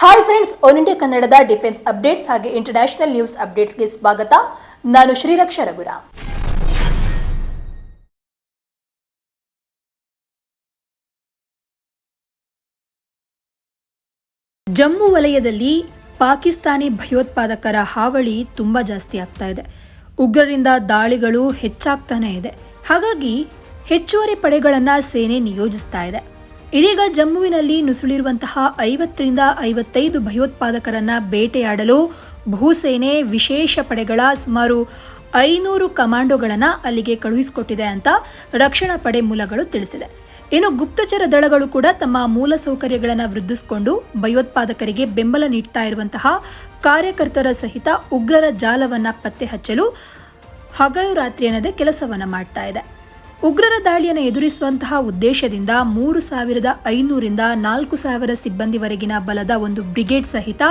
Hi friends all India ಕನ್ನಡದ defence updates ಹಾಗೆ international news ಅಪ್ಡೇಟ್ಸ್ಗೆ ಸ್ವಾಗತ. ನಾನು ಶ್ರೀರಕ್ಷ ರಘುರ. ಜಮ್ಮು ವಲಯದಲ್ಲಿ ಪಾಕಿಸ್ತಾನಿ ಭಯೋತ್ಪಾದಕರ ಹಾವಳಿ ತುಂಬಾ ಜಾಸ್ತಿ ಆಗ್ತಾ ಇದೆ. ಉಗ್ರರಿಂದ ದಾಳಿಗಳು ಹೆಚ್ಚಾಗ್ತಾನೆ ಇದೆ. ಹಾಗಾಗಿ ಹೆಚ್ಚುವರಿ ಪಡೆಗಳನ್ನು ಸೇನೆ ನಿಯೋಜಿಸ್ತಾ ಇದೆ. ಇದೀಗ ಜಮ್ಮುವಿನಲ್ಲಿ ನುಸುಳಿರುವಂತಹ ಐವತ್ತರಿಂದ ಐವತ್ತೈದು ಭಯೋತ್ಪಾದಕರನ್ನ ಬೇಟೆಯಾಡಲು ಭೂಸೇನೆ ವಿಶೇಷ ಪಡೆಗಳ ಸುಮಾರು ಐನೂರು ಕಮಾಂಡೋಗಳನ್ನು ಅಲ್ಲಿಗೆ ಕಳುಹಿಸಿಕೊಟ್ಟಿದೆ ಅಂತ ರಕ್ಷಣಾ ಪಡೆ ಮೂಲಗಳು ತಿಳಿಸಿದೆ. ಇನ್ನು ಗುಪ್ತಚರ ದಳಗಳು ಕೂಡ ತಮ್ಮ ಮೂಲಸೌಕರ್ಯಗಳನ್ನು ವೃದ್ಧಿಸಿಕೊಂಡು ಭಯೋತ್ಪಾದಕರಿಗೆ ಬೆಂಬಲ ನೀಡ್ತಾ ಇರುವಂತಹ ಕಾರ್ಯಕರ್ತರ ಸಹಿತ ಉಗ್ರರ ಜಾಲವನ್ನು ಪತ್ತೆ ಹಚ್ಚಲು ಹಗಲು ರಾತ್ರಿ ಅನ್ನದೇ ಕೆಲಸವನ್ನು ಮಾಡ್ತಾ ಇದೆ. ಉಗ್ರರ ದಾಳಿಯನ್ನು ಎದುರಿಸುವಂತಹ ಉದ್ದೇಶದಿಂದ ಮೂರು ಸಾವಿರದ ಐನೂರಿಂದ ನಾಲ್ಕು ಸಾವಿರ ಸಿಬ್ಬಂದಿವರೆಗಿನ ಬಲದ ಒಂದು ಬ್ರಿಗೇಡ್ ಸಹಿತ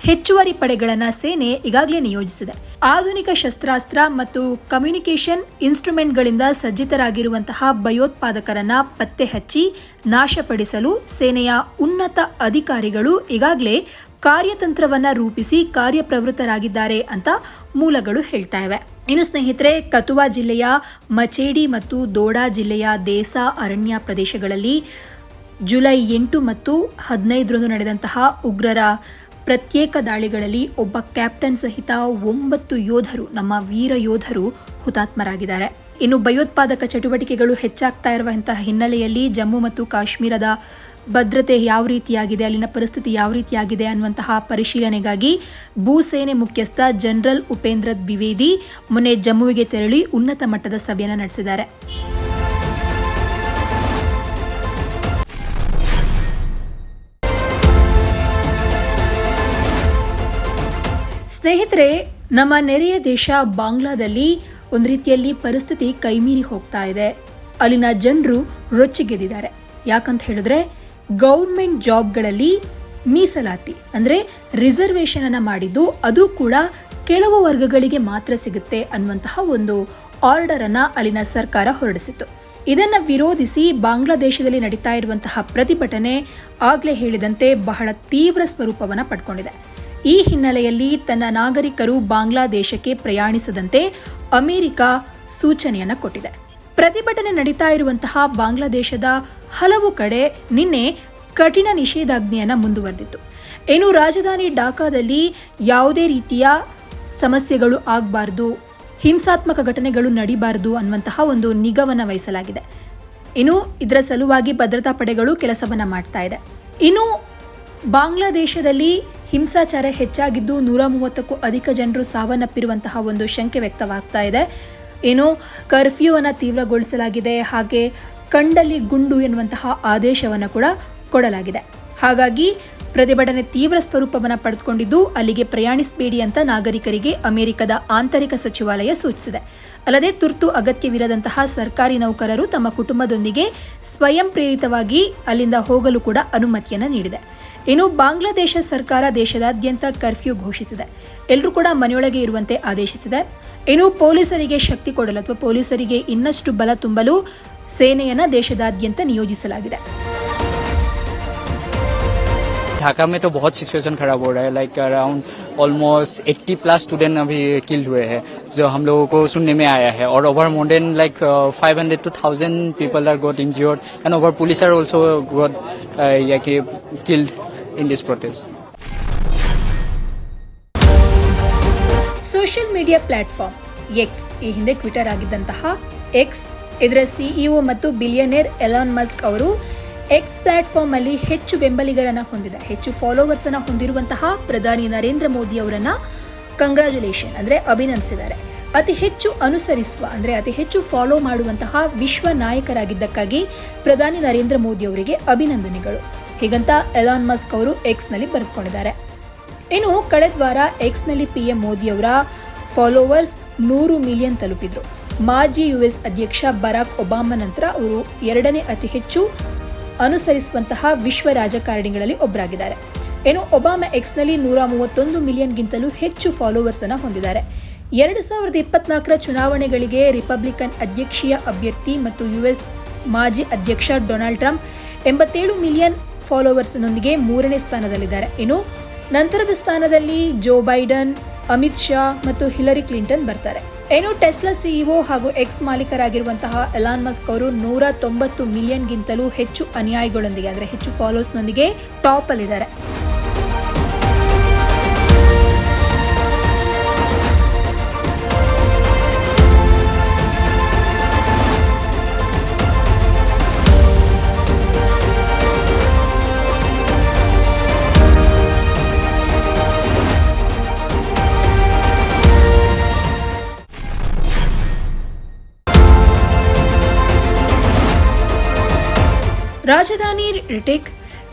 ಹೆಚ್ಚುವರಿ ಪಡೆಗಳನ್ನು ಸೇನೆ ಈಗಾಗಲೇ ನಿಯೋಜಿಸಿದೆ. ಆಧುನಿಕ ಶಸ್ತ್ರಾಸ್ತ್ರ ಮತ್ತು ಕಮ್ಯುನಿಕೇಷನ್ ಇನ್ಸ್ಟ್ರೂಮೆಂಟ್ಗಳಿಂದ ಸಜ್ಜಿತರಾಗಿರುವಂತಹ ಭಯೋತ್ಪಾದಕರನ್ನ ಪತ್ತೆ ಹಚ್ಚಿ ನಾಶಪಡಿಸಲು ಸೇನೆಯ ಉನ್ನತ ಅಧಿಕಾರಿಗಳು ಈಗಾಗಲೇ ಕಾರ್ಯತಂತ್ರವನ್ನ ರೂಪಿಸಿ ಕಾರ್ಯಪ್ರವೃತ್ತರಾಗಿದ್ದಾರೆ ಅಂತ ಮೂಲಗಳು ಹೇಳ್ತಾ ಇವೆ. ಇನ್ನು ಸ್ನೇಹಿತರೆ, ಕತುವಾ ಜಿಲ್ಲೆಯ ಮಚೇಡಿ ಮತ್ತು ದೋಡಾ ಜಿಲ್ಲೆಯ ದೇಸಾ ಅರಣ್ಯ ಪ್ರದೇಶಗಳಲ್ಲಿ ಜುಲೈ ಎಂಟು ಮತ್ತು ಹದಿನೈದರಂದು ನಡೆದಂತಹ ಉಗ್ರರ ಪ್ರತ್ಯೇಕ ದಾಳಿಗಳಲ್ಲಿ ಒಬ್ಬ ಕ್ಯಾಪ್ಟನ್ ಸಹಿತ ಒಂಬತ್ತು ಯೋಧರು, ನಮ್ಮ ವೀರ ಯೋಧರು ಹುತಾತ್ಮರಾಗಿದ್ದಾರೆ. ಇನ್ನು ಭಯೋತ್ಪಾದಕ ಚಟುವಟಿಕೆಗಳು ಹೆಚ್ಚಾಗ್ತಾ ಇರುವಂತಹ ಹಿನ್ನೆಲೆಯಲ್ಲಿ ಜಮ್ಮು ಮತ್ತು ಕಾಶ್ಮೀರದ ಭದ್ರತೆ ಯಾವ ರೀತಿಯಾಗಿದೆ, ಅಲ್ಲಿನ ಪರಿಸ್ಥಿತಿ ಯಾವ ರೀತಿಯಾಗಿದೆ ಅನ್ನುವಂತಹ ಪರಿಶೀಲನೆಗಾಗಿ ಭೂಸೇನೆ ಮುಖ್ಯಸ್ಥ ಜನರಲ್ ಉಪೇಂದ್ರ ದ್ವಿವೇದಿ ಮೊನ್ನೆ ಜಮ್ಮುವಿಗೆ ತೆರಳಿ ಉನ್ನತ ಮಟ್ಟದ ಸಭೆಯನ್ನು ನಡೆಸಿದ್ದಾರೆ. ಸ್ನೇಹಿತರೆ, ನಮ್ಮ ನೆರೆಯ ದೇಶ ಬಾಂಗ್ಲಾದಲ್ಲಿ ಒಂದು ರೀತಿಯಲ್ಲಿ ಪರಿಸ್ಥಿತಿ ಕೈಮೀರಿ ಹೋಗ್ತಾ ಇದೆ. ಅಲ್ಲಿನ ಜನರು ರೊಚ್ಚಿಗೆದ್ದಿದ್ದಾರೆ. ಯಾಕಂತ ಹೇಳಿದ್ರೆ ಗೌರ್ಮೆಂಟ್ ಜಾಬ್ಗಳಲ್ಲಿ ಮೀಸಲಾತಿ, ಅಂದರೆ ರಿಸರ್ವೇಷನ್ ಅನ್ನ ಮಾಡಿದ್ದು ಅದು ಕೂಡ ಕೆಲವು ವರ್ಗಗಳಿಗೆ ಮಾತ್ರ ಸಿಗುತ್ತೆ ಅನ್ನುವಂತಹ ಒಂದು ಆರ್ಡರ್ ಅನ್ನ ಅಲ್ಲಿನ ಸರ್ಕಾರ ಹೊರಡಿಸಿತ್ತು. ಇದನ್ನು ವಿರೋಧಿಸಿ ಬಾಂಗ್ಲಾದೇಶದಲ್ಲಿ ನಡೀತಾ ಇರುವಂತಹ ಪ್ರತಿಭಟನೆ ಆಗ್ಲೇ ಹೇಳಿದಂತೆ ಬಹಳ ತೀವ್ರ ಸ್ವರೂಪವನ್ನ ಪಡ್ಕೊಂಡಿದೆ. ಈ ಹಿನ್ನೆಲೆಯಲ್ಲಿ ತನ್ನ ನಾಗರಿಕರು ಬಾಂಗ್ಲಾದೇಶಕ್ಕೆ ಪ್ರಯಾಣಿಸದಂತೆ ಅಮೆರಿಕ ಸೂಚನೆಯನ್ನ ಕೊಟ್ಟಿದೆ. ಪ್ರತಿಭಟನೆ ನಡೀತಾ ಇರುವಂತಹ ಬಾಂಗ್ಲಾದೇಶದ ಹಲವು ಕಡೆ ನಿನ್ನೆ ಕಠಿಣ ನಿಷೇಧಾಜ್ಞೆಯನ್ನು ಮುಂದುವರೆದಿತ್ತು. ಇನ್ನು ರಾಜಧಾನಿ ಢಾಕಾದಲ್ಲಿ ಯಾವುದೇ ರೀತಿಯ ಸಮಸ್ಯೆಗಳು ಆಗಬಾರ್ದು, ಹಿಂಸಾತ್ಮಕ ಘಟನೆಗಳು ನಡೀಬಾರದು ಅನ್ನುವಂತಹ ಒಂದು ನಿಗವನ್ನು ವಹಿಸಲಾಗಿದೆ. ಇನ್ನು ಇದರ ಸಲುವಾಗಿ ಭದ್ರತಾ ಪಡೆಗಳು ಕೆಲಸವನ್ನ ಮಾಡ್ತಾ ಇದೆ. ಇನ್ನು ಬಾಂಗ್ಲಾದೇಶದಲ್ಲಿ ಹಿಂಸಾಚಾರ ಹೆಚ್ಚಾಗಿದ್ದು ನೂರ ಮೂವತ್ತಕ್ಕೂ ಅಧಿಕ ಜನರು ಸಾವನ್ನಪ್ಪಿರುವಂತಹ ಒಂದು ಶಂಕೆ ವ್ಯಕ್ತವಾಗ್ತಾ ಇದೆ. ಏನು ಕರ್ಫ್ಯೂ ಅನ್ನ ತೀವ್ರಗೊಳಿಸಲಾಗಿದೆ ಹಾಗೆ ಕಂಡಲ್ಲಿ ಗುಂಡು ಎನ್ನುವಂತಹ ಆದೇಶವನ್ನು ಕೂಡ ಕೊಡಲಾಗಿದೆ. ಹಾಗಾಗಿ ಪ್ರತಿಭಟನೆ ತೀವ್ರ ಸ್ವರೂಪವನ್ನು ಪಡೆದುಕೊಂಡಿದ್ದು, ಅಲ್ಲಿಗೆ ಪ್ರಯಾಣಿಸಬೇಡಿ ಅಂತ ನಾಗರಿಕರಿಗೆ ಅಮೆರಿಕದ ಆಂತರಿಕ ಸಚಿವಾಲಯ ಸೂಚಿಸಿದೆ. ಅಲ್ಲದೆ ತುರ್ತು ಅಗತ್ಯವಿರದಂತಹ ಸರ್ಕಾರಿ ನೌಕರರು ತಮ್ಮ ಕುಟುಂಬದೊಂದಿಗೆ ಸ್ವಯಂ ಪ್ರೇರಿತವಾಗಿ ಅಲ್ಲಿಂದ ಹೋಗಲು ಕೂಡ ಅನುಮತಿಯನ್ನು ನೀಡಿದೆ. ಇನ್ನು ಬಾಂಗ್ಲಾದೇಶ ಸರ್ಕಾರ ದೇಶದಾದ್ಯಂತ ಕರ್ಫ್ಯೂ ಘೋಷಿಸಿದೆ. ಎಲ್ಲರೂ ಕೂಡ ಮನೆಯೊಳಗೆ ಇರುವಂತೆ ಆದೇಶಿಸಿದೆ. ಇನ್ನು ಪೊಲೀಸರಿಗೆ ಶಕ್ತಿ ಕೊಡಲು ಅಥವಾ ಪೊಲೀಸರಿಗೆ ಇನ್ನಷ್ಟು ಬಲ ತುಂಬಲು ಸೇನೆಯನ್ನು ದೇಶದಾದ್ಯಂತ ನಿಯೋಜಿಸಲಾಗಿದೆ. ढाका में तो बहुत सिचुएशन खराब हो रहा है like around almost 80 plus student अभी किल्ड हुए हैं जो हम लोगों को सुनने में आया है और over more than like 500 to 1000 people are got injured and over police are also got या कि killed in this protest social media platform X ಈ ಹಿಂದೆ ಟ್ವಿಟರ್ ಆಗಿದ್ದಂತಹ ಎಕ್ಸ್ ಇದರ ಸಿಇಒ ಮತ್ತು ಬಿಲಿಯನೇರ್ ಎಲಾನ್ ಮಸ್ಕ್ ಅವರು ಎಕ್ಸ್ ಪ್ಲಾಟ್ಫಾರ್ಮ್ ಅಲ್ಲಿ ಹೆಚ್ಚು ಬೆಂಬಲಿಗರನ್ನ ಹೊಂದಿದೆ. ಹೆಚ್ಚು ಫಾಲೋವರ್ಸ್ ಅನ್ನ ಹೊಂದಿರುವಂತಹ ಪ್ರಧಾನಿ ನರೇಂದ್ರ ಮೋದಿ ಅವರನ್ನ ಕಂಗ್ರಾಚುಲೇಷನ್ ಅಂದ್ರೆ ಅಭಿನಂದಿಸಿದ್ದಾರೆ. ಅತಿ ಹೆಚ್ಚು ಅನುಸರಿಸುವ ಅಂದ್ರೆ ಅತಿ ಹೆಚ್ಚು ಫಾಲೋ ಮಾಡುವಂತಹ ವಿಶ್ವ ನಾಯಕರಾಗಿದ್ದಕ್ಕಾಗಿ ಪ್ರಧಾನಿ ನರೇಂದ್ರ ಮೋದಿ ಅವರಿಗೆ ಅಭಿನಂದನೆಗಳು. ಹೀಗಂತ ಎಲಾನ್ ಮಸ್ಕ್ ಅವರು ಎಕ್ಸ್ನಲ್ಲಿ ಬರೆದುಕೊಂಡಿದ್ದಾರೆ. ಇನ್ನು ಕಳೆದ ವಾರ ಎಕ್ಸ್ನಲ್ಲಿ ಪಿಎಂ ಮೋದಿಯವರ ಫಾಲೋವರ್ಸ್ ನೂರು ಮಿಲಿಯನ್ ತಲುಪಿದ್ರು. ಮಾಜಿ ಯುಎಸ್ ಅಧ್ಯಕ್ಷ ಬರಾಕ್ ಒಬಾಮಾ ನಂತರ ಅವರು ಎರಡನೇ ಅತಿ ಹೆಚ್ಚು ಅನುಸರಿಸುವಂತಹ ವಿಶ್ವ ರಾಜಕಾರಣಿಗಳಲ್ಲಿ ಒಬ್ಬರಾಗಿದ್ದಾರೆ. ಏನು ಒಬಾಮಾ ಎಕ್ಸ್ನಲ್ಲಿ ನೂರ ಮೂವತ್ತೊಂದು ಮಿಲಿಯನ್ಗಿಂತಲೂ ಹೆಚ್ಚು ಫಾಲೋವರ್ಸ್ ಅನ್ನು ಹೊಂದಿದ್ದಾರೆ. ಎರಡು ಸಾವಿರದ ಇಪ್ಪತ್ನಾಲ್ಕರ ಚುನಾವಣೆಗಳಿಗೆ ರಿಪಬ್ಲಿಕನ್ ಅಧ್ಯಕ್ಷೀಯ ಅಭ್ಯರ್ಥಿ ಮತ್ತು ಯುಎಸ್ ಮಾಜಿ ಅಧ್ಯಕ್ಷ ಡೊನಾಲ್ಡ್ ಟ್ರಂಪ್ ಎಂಬತ್ತೇಳು ಮಿಲಿಯನ್ ಫಾಲೋವರ್ಸ್ನೊಂದಿಗೆ ಮೂರನೇ ಸ್ಥಾನದಲ್ಲಿದ್ದಾರೆ. ಇನ್ನು ನಂತರದ ಸ್ಥಾನದಲ್ಲಿ ಜೋ ಬೈಡನ್ ಅಮಿತ್ ಶಾ ಮತ್ತು ಹಿಲರಿ ಕ್ಲಿಂಟನ್ ಬರ್ತಾರೆ. ಏನು, ಟೆಸ್ಲಾ ಸಿಇಒ ಹಾಗೂ ಎಕ್ಸ್ ಮಾಲೀಕರಾಗಿರುವಂತಹ ಎಲಾನ್ ಮಸ್ಕ್ ಅವರು ನೂರ ತೊಂಬತ್ತು ಮಿಲಿಯನ್ಗಿಂತಲೂ ಹೆಚ್ಚು ಅನುಯಾಯಿಗಳೊಂದಿಗೆ, ಅಂದರೆ ಹೆಚ್ಚು ಫಾಲೋವರ್ಸ್ನೊಂದಿಗೆ ಟಾಪ್ ಅಲ್ಲಿದ್ದಾರೆ ರಾಜಧಾನಿ ರಿಟೆಕ್,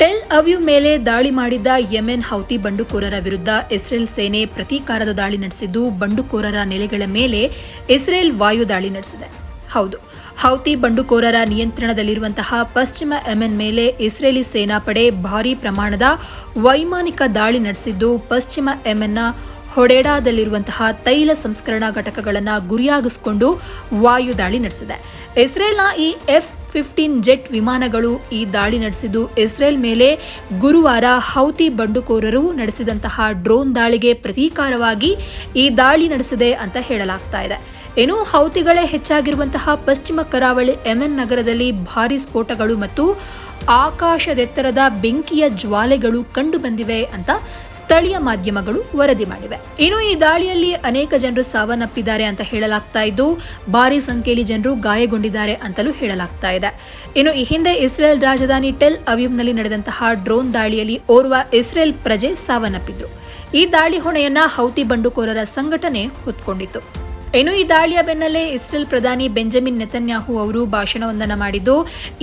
ಟೆಲ್ ಅವ್ಯೂ ಮೇಲೆ ದಾಳಿ ಮಾಡಿದ್ದ ಯೆಮೆನ್ ಹೌತಿ ಬಂಡುಕೋರರ ವಿರುದ್ಧ ಇಸ್ರೇಲ್ ಸೇನೆ ಪ್ರತೀಕಾರದ ದಾಳಿ ನಡೆಸಿದ್ದು ಬಂಡುಕೋರರ ನೆಲೆಗಳ ಮೇಲೆ ಇಸ್ರೇಲ್ ವಾಯು ದಾಳಿ ನಡೆಸಿದೆ. ಹೌದು, ಹೌತಿ ಬಂಡುಕೋರರ ನಿಯಂತ್ರಣದಲ್ಲಿರುವಂತಹ ಪಶ್ಚಿಮ ಯೆಮೆನ್ ಮೇಲೆ ಇಸ್ರೇಲಿ ಸೇನಾಪಡೆ ಭಾರೀ ಪ್ರಮಾಣದ ವೈಮಾನಿಕ ದಾಳಿ ನಡೆಸಿದ್ದು ಪಶ್ಚಿಮ ಯೆಮೆನ್ನ ಹೊಡೆಡಾದಲ್ಲಿರುವಂತಹ ತೈಲ ಸಂಸ್ಕರಣಾ ಘಟಕಗಳನ್ನು ಗುರಿಯಾಗಿಸಿಕೊಂಡು ವಾಯು ದಾಳಿ ನಡೆಸಿದೆ. ಇಸ್ರೇಲ್ನ ಈ ಎಫ್ ಫಿಫ್ಟೀನ್ ಜೆಟ್ ವಿಮಾನಗಳು ಈ ದಾಳಿ ನಡೆಸಿದ್ದು. ಇಸ್ರೇಲ್ ಮೇಲೆ ಗುರುವಾರ ಹೌತಿ ಬಂಡುಕೋರರು ನಡೆಸಿದಂತಹ ಡ್ರೋನ್ ದಾಳಿಗೆ ಪ್ರತೀಕಾರವಾಗಿ ಈ ದಾಳಿ ನಡೆಸಿದೆ ಅಂತ ಹೇಳಲಾಗ್ತಾ ಇದೆ. ಇನ್ನು ಹೌತಿಗಳೇ ಹೆಚ್ಚಾಗಿರುವಂತಹ ಪಶ್ಚಿಮ ಕರಾವಳಿ ಯೆಮೆನ್ ನಗರದಲ್ಲಿ ಭಾರೀ ಸ್ಫೋಟಗಳು ಮತ್ತು ಆಕಾಶದೆತ್ತರದ ಬೆಂಕಿಯ ಜ್ವಾಲೆಗಳು ಕಂಡುಬಂದಿವೆ ಅಂತ ಸ್ಥಳೀಯ ಮಾಧ್ಯಮಗಳು ವರದಿ ಮಾಡಿವೆ. ಇನ್ನು ಈ ದಾಳಿಯಲ್ಲಿ ಅನೇಕ ಜನರು ಸಾವನ್ನಪ್ಪಿದ್ದಾರೆ ಅಂತ ಹೇಳಲಾಗ್ತಾ ಇದ್ದು, ಭಾರಿ ಸಂಖ್ಯೆಯಲ್ಲಿ ಜನರು ಗಾಯಗೊಂಡಿದ್ದಾರೆ ಅಂತಲೂ ಹೇಳಲಾಗ್ತಾ ಇದೆ. ಇನ್ನು ಈ ಹಿಂದೆ ಇಸ್ರೇಲ್ ರಾಜಧಾನಿ ಟೆಲ್ ಅವೀವ್ನಲ್ಲಿ ನಡೆದಂತಹ ಡ್ರೋನ್ ದಾಳಿಯಲ್ಲಿ ಓರ್ವ ಇಸ್ರೇಲ್ ಪ್ರಜೆ ಸಾವನ್ನಪ್ಪಿದ್ರು. ಈ ದಾಳಿ ಹೊಣೆಯನ್ನ ಹೌತಿ ಬಂಡುಕೋರರ ಸಂಘಟನೆ ಹೊತ್ಕೊಂಡಿತ್ತು. ಇನ್ನು ಈ ದಾಳಿಯ ಬೆನ್ನಲ್ಲೇ ಇಸ್ರೇಲ್ ಪ್ರಧಾನಿ ಬೆಂಜಮಿನ್ ನೆತನ್ಯಾಹು ಅವರು ಭಾಷಣವೊಂದನ್ನು ಮಾಡಿದ್ದು,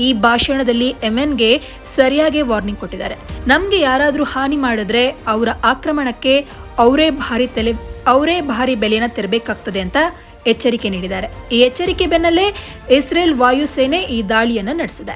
ಈ ಭಾಷಣದಲ್ಲಿ ಎಮೆನ್ಗೆ ಸರಿಯಾಗಿ ವಾರ್ನಿಂಗ್ ಕೊಟ್ಟಿದ್ದಾರೆ. ನಮಗೆ ಯಾರಾದರೂ ಹಾನಿ ಮಾಡಿದ್ರೆ ಅವರ ಆಕ್ರಮಣಕ್ಕೆ ಅವರೇ ಭಾರಿ ತಲೆ, ಅವರೇ ಭಾರಿ ಬೆಲೆಯನ್ನು ತೆರಬೇಕಾಗ್ತದೆ ಅಂತ ಎಚ್ಚರಿಕೆ ನೀಡಿದ್ದಾರೆ. ಈ ಎಚ್ಚರಿಕೆ ಬೆನ್ನಲ್ಲೇ ಇಸ್ರೇಲ್ ವಾಯುಸೇನೆ ಈ ದಾಳಿಯನ್ನು ನಡೆಸಿದೆ.